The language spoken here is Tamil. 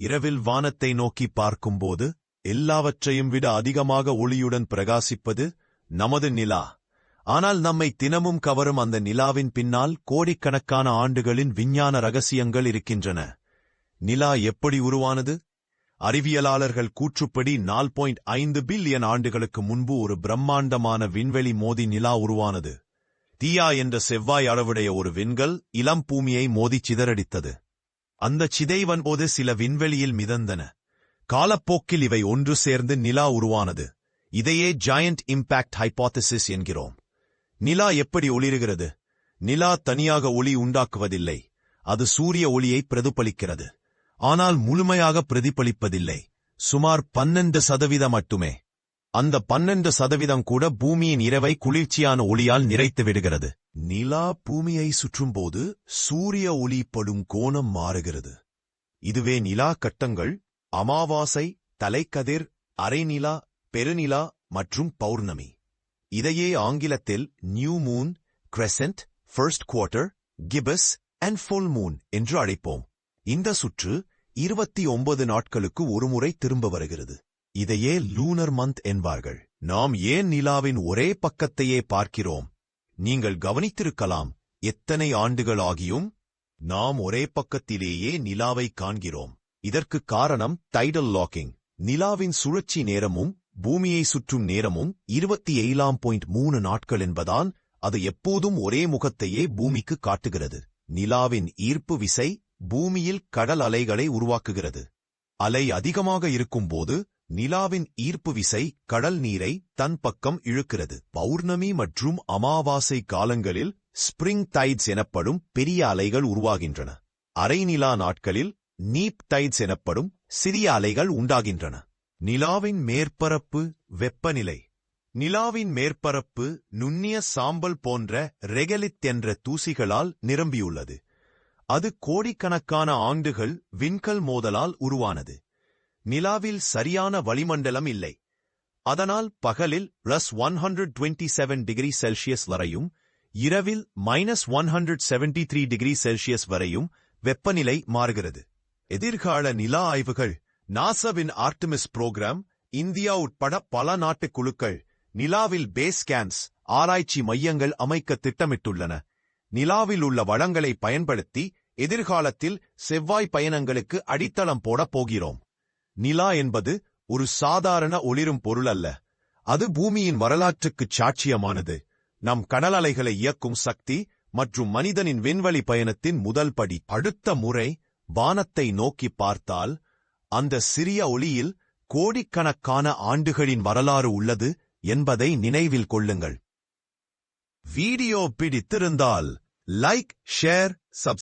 இரவில் வானத்தை நோக்கி பார்க்கும்போது எல்லாவற்றையும் விட அதிகமாக ஒளியுடன் பிரகாசிப்பது நமது நிலா. ஆனால் நம்மை தினமும் கவரும் அந்த நிலாவின் பின்னால் கோடிக்கணக்கான ஆண்டுகளின் விஞ்ஞான ரகசியங்கள் இருக்கின்றன. நிலா எப்படி உருவானது? அறிவியலாளர்கள் கூற்றுப்படி நால் பாயிண்ட் ஐந்து பில்லியன் ஆண்டுகளுக்கு முன்பு ஒரு பிரம்மாண்டமான விண்வெளி மோதி நிலா உருவானது. தீயா என்ற செவ்வாய் அளவுடைய ஒரு விண்கல் இளம் பூமியை மோதிச் சிதறடித்தது. அந்த சிதைவன் போது சில விண்வெளியில் மிதந்தன. காலப்போக்கில் இவை ஒன்று சேர்ந்து நிலா உருவானது. இதையே ஜாயண்ட் இம்பாக்ட் ஹைபாத்தசிஸ் என்கிறோம். நிலா எப்படி ஒளிருகிறது? நிலா தனியாக ஒளி உண்டாக்குவதில்லை. அது சூரிய ஒளியை பிரதிபலிக்கிறது. ஆனால் முழுமையாக பிரதிபலிப்பதில்லை. சுமார் பன்னெண்டு சதவீதம் மட்டுமே. அந்த பன்னெண்டு சதவீதம் கூட பூமியின் இரவை குளிர்ச்சியான ஒளியால் நிறைத்து விடுகிறது. நிலா பூமியை சுற்றும்போது சூரிய ஒளி படும் கோணம் மாறுகிறது. இதுவே நிலா கட்டங்கள் அமாவாசை தலைக்கதிர் அரைநிலா பெருநிலா மற்றும் பௌர்ணமி. இதையே ஆங்கிலத்தில் new moon crescent first quarter gibbous and full moon என்று அழைப்போம். இந்த சுற்று இருபத்தி ஒன்பது நாட்களுக்கு ஒருமுறை திரும்ப வருகிறது. இதையே லூனர் மந்த் என்பார்கள். நாம் ஏன் நிலாவின் ஒரே பக்கத்தையே பார்க்கிறோம்? நீங்கள் கவனித்திருக்கலாம் எத்தனை ஆண்டுகள் ஆகியும் நாம் ஒரே பக்கத்திலேயே நிலாவை காண்கிறோம். இதற்கு காரணம் டைடல் லாக்கிங் நிலாவின் சுழற்சி நேரமும் பூமியை சுற்றும் நேரமும் இருபத்தி ஏழாம் பாயிண்ட் மூணு நாட்கள் என்பதால் அது எப்போதும் ஒரே முகத்தையே பூமிக்கு காட்டுகிறது. நிலாவின் ஈர்ப்பு விசை பூமியில் கடல் அலைகளை உருவாக்குகிறது. அலை அதிகமாக இருக்கும்போது நிலாவின் ஈர்ப்பு விசை கடல் நீரை தன் பக்கம் இழுக்கிறது. பௌர்ணமி மற்றும் அமாவாசை காலங்களில் ஸ்பிரிங் டைட்ஸ் எனப்படும் பெரிய அலைகள் உருவாகின்றன. அரைநிலா நாட்களில் நீப் டைட்ஸ் எனப்படும் சிறிய அலைகள் உண்டாகின்றன. நிலாவின் மேற்பரப்பு வெப்பநிலை. நிலாவின் மேற்பரப்பு நுண்ணிய சாம்பல் போன்ற ரெகலித் என்ற தூசிகளால் நிரம்பியுள்ளது. அது கோடிக்கணக்கான ஆண்டுகள் விண்கல் மோதலால் உருவானது. நிலாவில் சரியான வளிமண்டலம் இல்லை. அதனால் பகலில் plus one hundred twenty seven degree Celsius வரையும் இரவில் minus one hundred seventy three degree Celsius வரையும் வெப்பநிலை மாறுகிறது. எதிர்கால நிலா ஆய்வுகள் நாசாவின் ஆர்டிமிஸ் புரோகிராம் இந்தியா உட்பட பல நாட்டு குழுக்கள் நிலாவில் பேஸ் கேன்ஸ் ஆராய்ச்சி மையங்கள் அமைக்க திட்டமிட்டுள்ளன. நிலாவில் உள்ள வளங்களை பயன்படுத்தி எதிர்காலத்தில் செவ்வாய் பயணங்களுக்கு அடித்தளம் போடப் போகிறோம். நிலா என்பது ஒரு சாதாரண ஒளிரும் பொருள் அல்ல. அது பூமியின் வரலாற்றுக்குச் சாட்சியமானது. நம் கடலலைகளை இயக்கும் சக்தி மற்றும் மனிதனின் விண்வெளி பயணத்தின் முதல் படி அடுத்த முறை வானத்தை நோக்கி பார்த்தால் அந்த சிறிய ஒளியில் கோடிக்கணக்கான ஆண்டுகளின் வரலாறு உள்ளது என்பதை நினைவில் கொள்ளுங்கள். வீடியோ பிடித்திருந்தால் லைக் ஷேர் சப்ஸ்கிரைப்